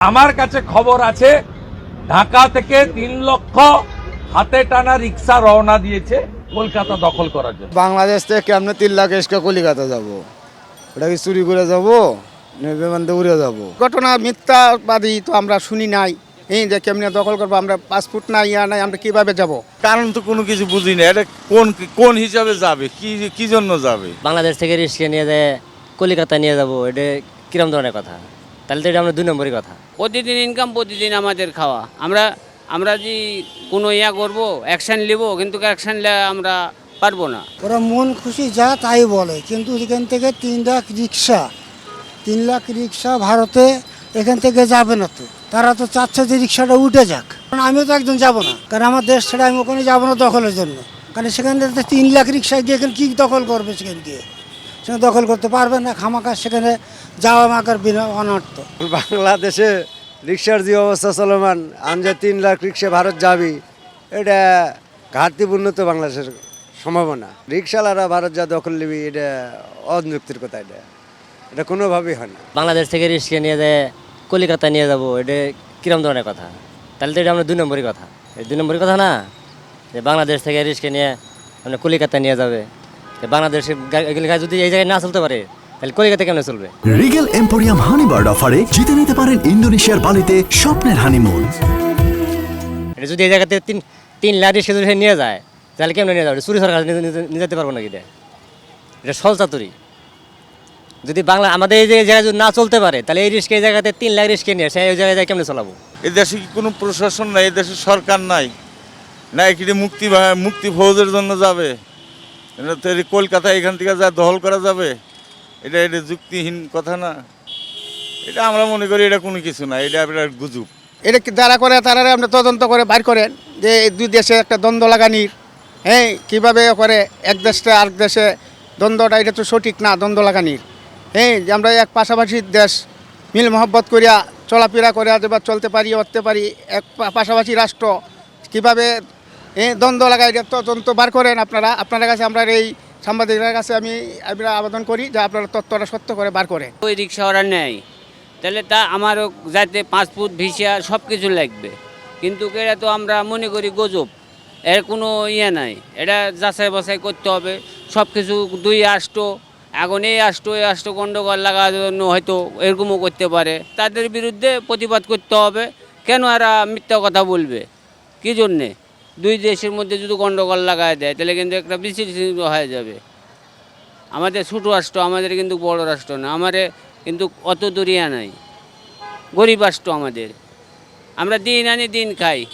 আমার কাছে খবর আছে ঢাকা থেকে তিন লক্ষ হাতে টানা রিক্সা রওনা দিয়েছে কলকাতা দখল করার জন্য। বাংলাদেশ থেকে কেমনে তিন লাখ এসকে কলিকাতা যাব? ওটা কি চুরি করে যাব? বিমান উড়ে যাব? ঘটনা মিথ্যাবাদী তো আমরা শুনি নাই। এই যে কেমনে দখল করব আমরা পাসপোর্ট নাই ইয়া নাই আমরা কীভাবে যাব? কারণ তো কোনো কিছু বুঝি না। এটা কোন কোন হিসাবে যাবে? কি কি জন্য যাবে? বাংলাদেশ থেকে রিক্সা নিয়ে যায় কলিকাতা নিয়ে যাব এটা কিরম ধরনের কথা? তাহলে তো এটা আমরা দুই নম্বরই কথা। প্রতিদিন ইনকাম প্রতিদিন আমাদের খাওয়া। আমরা আমরা যে কোনো ইয়া করব অ্যাকশন নেব কিন্তু অ্যাকশন আমরা পারব না। ওরা মন খুশি যা তাই বলে কিন্তু এখান থেকে তিন লাখ রিক্সা তিন লাখ রিক্সা ভারতে এখান থেকে যাবে না তো। তারা তো চাচ্ছে যে রিক্সাটা উঠে যাক। কারণ আমিও তো একজন যাব না। কারণ আমার দেশ ছেড়ে আমি ওখানে যাব না দখলের জন্য। কারণ সেখান থেকে তিন লাখ রিক্সা গিয়ে এখানে কী দখল করবে সেখানে গিয়ে সেখানে দখল করতে পারবে না খামাকা সেখানে যাওয়া মাকার বিনা অনর্থ। বাংলাদেশে রিক্সার যে অবস্থা চলমান আনজে তিন লাখ রিক্সা ভারত যাবি এটা ঘাটতিপূর্ণ তো বাংলাদেশের সম্ভাবনা। রিক্সাওয়ালারা ভারত যা দখল নিবি এটা অযুক্তির কথা এটা। এটা কোনোভাবেই হয় না। বাংলাদেশ থেকে রিক্সা নিয়ে যায় কলিকাতা নিয়ে যাব এটা কিরম ধরনের কথা? তাহলে তো এটা আমরা দুই নম্বরই কথা। এই দুই নম্বরই কথা না? যে বাংলাদেশ থেকে রিক্সা নিয়ে আমরা কলিকাতা নিয়ে যাবে। বাংলাদেশে যদি এই জায়গায় না চলতে পারে তাহলে কলিকাতা কেমন চলবে? রিগেল এম্পোরিয়াম হানিবার্ড অফারে জিতে নিতে পারেন ইন্দোনেশিয়ার বালিতে স্বপ্নের হানিমুন। এটা যদি এই জায়গাতে তিন তিন লাখ রিক্সা যদি সে নিয়ে যায় তাহলে কেমন নিয়ে যাবে? চুরি সরকার নিয়ে যেতে পারব নাকি এটা? এটা সলচাতুরি যদি বাংলা আমাদের এই যে জায়গায় যদি না চলতে পারে তাহলে এই রিস্কে এই জায়গাতে তিন লাখ রিস্কে নিয়ে সে ওই জায়গায় কেমনে চালাবো? এই দেশে কি কোনো প্রশাসন নাই? এই দেশে সরকার নাই? না কি মুক্তি মুক্তি ফৌজের জন্য যাবে? এটা কলকাতা এখান থেকে যা দখল করা যাবে? এটা এটা যুক্তিহীন কথা না। এটা আমরা মনে করি এটা কোনো কিছু না, এটা আপনার গুজব। এটা যারা করে, তারা আমরা তদন্ত করে বাইর করেন যে দুই দেশে একটা দ্বন্দ্ব লাগানির। হ্যাঁ কীভাবে করে এক দেশটা আরেক দেশে দ্বন্দ্বটা, এটা তো সঠিক না, দ্বন্দ্ব লাগানির। হ্যাঁ যে আমরা এক পাশাপাশি দেশ মিল মহব্বত করিয়া চলাফেরা করে বা চলতে পারি উঠতে পারি, এক পাশাপাশি রাষ্ট্র কীভাবে এই দ্বন্দ্ব লাগাই তদন্ত বার করেন আপনারা। আপনার কাছে আমরা এই সাংবাদিকদের কাছে আমি আমরা আবেদন করি যে আপনারা তথ্যটা সত্য করে বার করে ওই রিক্সাওয়ালা নেয় তাহলে তা আমারও যাতে পাসপোর্ট ভিসা সব কিছু লাগবে। কিন্তু এটা তো আমরা মনে করি গজব। এর কোনো ইয়ে নাই। এটা যাচাই বাছাই করতে হবে। সব কিছু দুই আষ্ট, এখন এই আষ্ট এই আষ্ট গণ্ডগোল লাগার জন্য হয়তো এরকমও করতে পারে। তাদের বিরুদ্ধে প্রতিবাদ করতে হবে। কেন এরা মিথ্যা কথা বলবে? কী জন্যে? দুই দেশের মধ্যে যদি গণ্ডগোল লাগায় দেয়, তাহলে কিন্তু একটা বিশৃঙ্খল হয়ে যাবে। আমাদের ছোটো রাষ্ট্র আমাদের কিন্তু বড় রাষ্ট্র না আমাদের কিন্তু অত দূরিয়া নাই। গরিব রাষ্ট্র আমাদের। আমরা দিন আনি দিন খাই।